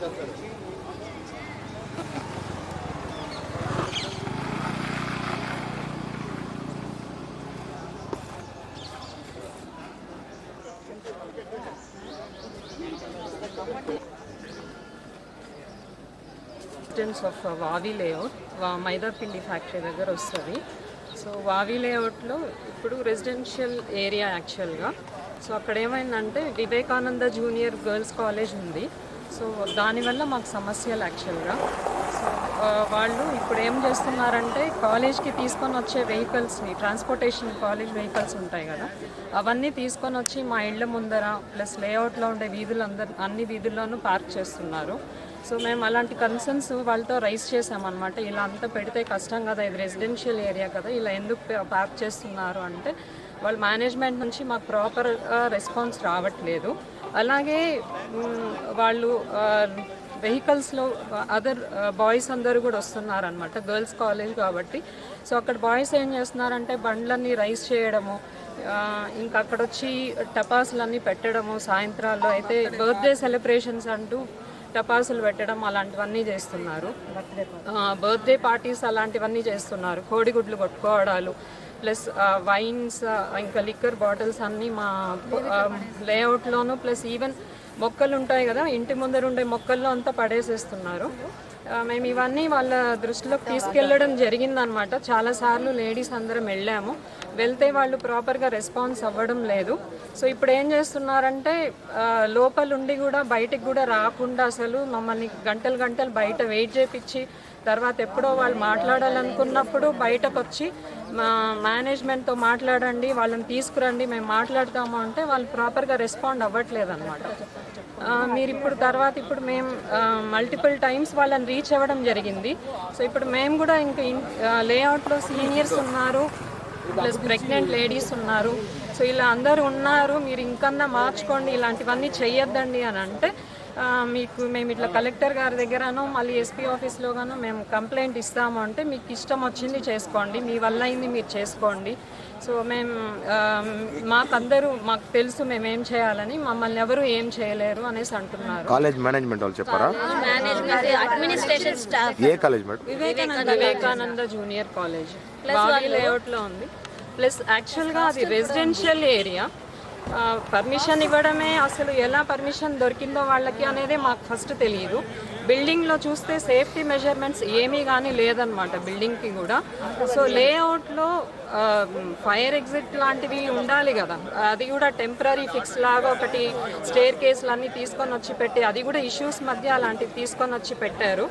Residence of వావి layout మైదాపిండి factory దగ్గర వస్తుంది. సో వావి లేఅవుట్లో ఇప్పుడు రెసిడెన్షియల్ ఏరియా యాక్చువల్గా సో అక్కడ ఏమైందంటే వివేకానంద జూనియర్ గర్ల్స్ కాలేజ్ ఉంది. సో దానివల్ల మాకు సమస్యలు యాక్చువల్గా సో వాళ్ళు ఇప్పుడు ఏం చేస్తున్నారంటే కాలేజ్కి తీసుకొని వచ్చే వెహికల్స్ని ట్రాన్స్పోర్టేషన్ కాలేజ్ వెహికల్స్ ఉంటాయి కదా అవన్నీ తీసుకొని వచ్చి మా ఇళ్ళ ముందర ప్లస్ లేఅవుట్లో ఉండే వీధులు అందరు అన్ని వీధుల్లోనూ పార్క్ చేస్తున్నారు. సో మేము అలాంటి కన్సర్న్స్ వాళ్ళతో రైస్ చేసామన్నమాట ఇలా అంతా పెడితే కష్టం కదా ఇది రెసిడెన్షియల్ ఏరియా కదా ఇలా ఎందుకు పార్క్ చేస్తున్నారు అంటే వాళ్ళ మేనేజ్మెంట్ నుంచి మాకు ప్రాపర్ రెస్పాన్స్ రావట్లేదు. అలాగే వాళ్ళు వెహికల్స్లో అదర్ బాయ్స్ అందరూ కూడా వస్తున్నారనమాట గర్ల్స్ కాలేజ్ కాబట్టి. సో అక్కడ బాయ్స్ ఏం చేస్తున్నారంటే బండ్లన్నీ రైస్ చేయడము ఇంకా అక్కడ వచ్చి టపాసులన్నీ పెట్టడము సాయంత్రాల్లో అయితే బర్త్డే సెలబ్రేషన్స్ అంటూ టపాసులు పెట్టడం అలాంటివన్నీ చేస్తున్నారు. బర్త్డే పార్టీస్ అలాంటివన్నీ చేస్తున్నారు. కోడిగుడ్లు కొట్టుకోవడాలు ప్లస్ వైన్స్ ఇంకా లిక్కర్ బాటిల్స్ అన్నీ మా లేఅవుట్లోను ప్లస్ ఈవెన్ మొక్కలు ఉంటాయి కదా ఇంటి ముందర ఉండే మొక్కల్లో అంతా పడేసేస్తున్నారు. మేము ఇవన్నీ వాళ్ళ దృష్టిలోకి తీసుకెళ్ళడం జరిగిందనమాట. చాలాసార్లు లేడీస్ అందరం వెళ్ళాము. వెళ్తే వాళ్ళు ప్రాపర్గా రెస్పాన్స్ అవ్వడం లేదు. సో ఇప్పుడు ఏం చేస్తున్నారంటే లోపలుండి కూడా బయటికి కూడా రాకుండా అసలు మమ్మల్ని గంటలు గంటలు బయట వెయిట్ చేపించి తర్వాత ఎప్పుడో వాళ్ళు మాట్లాడాలనుకున్నప్పుడు బయటకు వచ్చి మా మేనేజ్మెంట్తో మాట్లాడండి వాళ్ళని తీసుకురండి మేము మాట్లాడతాము అంటే వాళ్ళు ప్రాపర్గా రెస్పాండ్ అవ్వట్లేదు అనమాట మీరు ఇప్పుడు తర్వాత ఇప్పుడు మేము మల్టిపుల్ టైమ్స్ వాళ్ళని రీచ్ అవ్వడం జరిగింది. సో ఇప్పుడు మేము కూడా ఇంకా లేఅవుట్లో సీనియర్స్ ఉన్నారు ప్లస్ ప్రెగ్నెంట్ లేడీస్ ఉన్నారు. సో ఇలా అందరు ఉన్నారు మీరు ఇంకన్నా మార్చుకోండి ఇలాంటివన్నీ చేయొద్దండి అని అంటే మీకు మేము ఇట్లా కలెక్టర్ గారి దగ్గరనో మళ్ళీ ఎస్పీ ఆఫీస్లో గాను మేము కంప్లైంట్ ఇస్తాము అంటే మీకు ఇష్టం వచ్చింది చేసుకోండి మీ వల్ల అయింది మీరు చేసుకోండి. సో మేము మాకందరూ మాకు తెలుసు మేము ఏం చేయాలని మమ్మల్ని ఎవరు ఏం చేయలేరు అనేసి అంటున్నారు. కాలేజ్ మేనేజ్మెంట్ వాళ్ళు చెప్పారా? Management administration staff. ఏ college madam? Vivekananda Vivekananda junior college. Bavi లేఅవుట్లో ఉంది. ప్లస్ యాక్చువల్గా అది రెసిడెన్షియల్ ఏరియా. పర్మిషన్ ఇవ్వడమే అసలు ఎలా పర్మిషన్ దొరికిందో వాళ్ళకి అనేది మాకు ఫస్ట్ తెలియదు బిల్డింగ్లో చూస్తే సేఫ్టీ మెజర్మెంట్స్ ఏమీ కానీ లేదనమాట బిల్డింగ్కి కూడా. సో లేఅవుట్లో ఫైర్ ఎగ్జిట్ లాంటివి ఉండాలి కదా. అది కూడా టెంపరీ ఫిక్స్ లాగా ఒకటి స్టేర్ కేసులు అన్నీ తీసుకొని వచ్చి పెట్టి అది కూడా ఇష్యూస్ మధ్య అలాంటివి తీసుకొని వచ్చి పెట్టారు.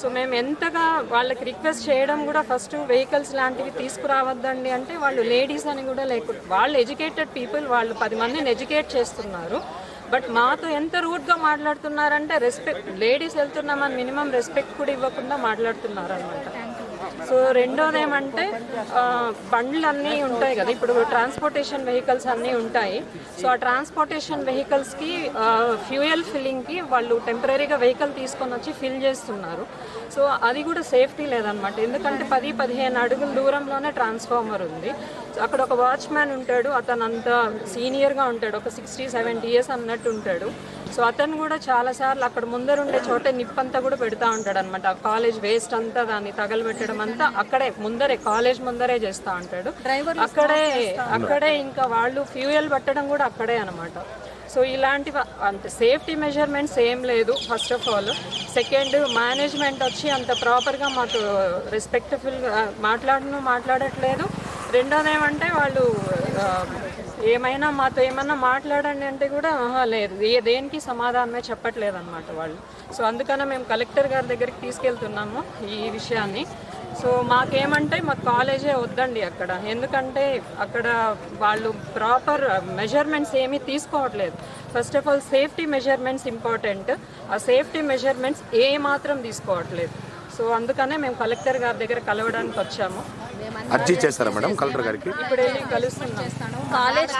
సో మేము ఎంతగా వాళ్ళకి రిక్వెస్ట్ చేయడం కూడా ఫస్ట్ వెహికల్స్ లాంటివి తీసుకురావద్దండి అంటే వాళ్ళు లేడీస్ అని కూడా లేకుండా వాళ్ళు ఎడ్యుకేటెడ్ పీపుల్ వాళ్ళు పది మందిని ఎడ్యుకేట్ చేస్తున్నారు. బట్ మాతో ఎంత రూట్గా మాట్లాడుతున్నారంటే రెస్పెక్ట్ లేడీస్ వెళ్తున్నామని మినిమం రెస్పెక్ట్ కూడా ఇవ్వకుండా మాట్లాడుతున్నారు అనమాట సో రెండోదేమంటే బండ్లు అన్నీ ఉంటాయి కదా. ఇప్పుడు ట్రాన్స్పోర్టేషన్ వెహికల్స్ అన్నీ ఉంటాయి. సో ఆ ట్రాన్స్పోర్టేషన్ వెహికల్స్కి ఫ్యూయల్ ఫిల్లింగ్కి వాళ్ళు టెంపరీగా వెహికల్ తీసుకొని వచ్చి ఫిల్ చేస్తున్నారు. సో అది కూడా సేఫ్టీ లేదనమాట ఎందుకంటే పది పదిహేను అడుగుల దూరంలోనే ట్రాన్స్ఫార్మర్ ఉంది. సో అక్కడ ఒక వాచ్మ్యాన్ ఉంటాడు. అతను అంత సీనియర్గా ఉంటాడు. ఒక సిక్స్టీ సెవెంటీ ఇయర్స్ అన్నట్టు ఉంటాడు. సో అతను కూడా చాలాసార్లు అక్కడ ముందర ఉండే చోటే నిప్పంతా కూడా పెడతా ఉంటాడు అనమాట ఆ కాలేజ్ వేస్ట్ అంతా దాన్ని తగలబెట్టడం అంతా అక్కడే ముందరే కాలేజ్ ముందరే చేస్తూ ఉంటాడు. అక్కడే అక్కడే ఇంకా వాళ్ళు ఫ్యూయల్ పట్టడం కూడా అక్కడే అనమాట సో ఇలాంటివి అంత సేఫ్టీ మెజర్మెంట్స్ ఏం లేదు first of all. Second management వచ్చి అంత ప్రాపర్గా మాకు రెస్పెక్ట్ఫుల్గా మాట్లాడను మాట్లాడట్లేదు. రెండోది ఏమంటే వాళ్ళు ఏమైనా మాతో ఏమన్నా మాట్లాడండి అంటే కూడా లేదు. ఏ దేనికి సమాధానమే చెప్పట్లేదు అనమాట వాళ్ళు. సో అందుకనే మేము కలెక్టర్ గారి దగ్గరికి తీసుకెళ్తున్నాము ఈ విషయాన్ని. సో మాకేమంటే మా కాలేజే వద్దండి అక్కడ. ఎందుకంటే అక్కడ వాళ్ళు ప్రాపర్ మెజర్మెంట్స్ ఏమీ తీసుకోవట్లేదు. First of all safety measurements important. ఆ సేఫ్టీ మెజర్మెంట్స్ ఏ మాత్రం తీసుకోవట్లేదు. సో అందుకనే మేము కలెక్టర్ గారి దగ్గర కలవడానికి వచ్చాము. అర్జీ చేస్తారా మేడం కలెక్టర్ గారికి? ఇప్పుడు వెళ్ళి కలుస్తున్నాం. కాలేజ్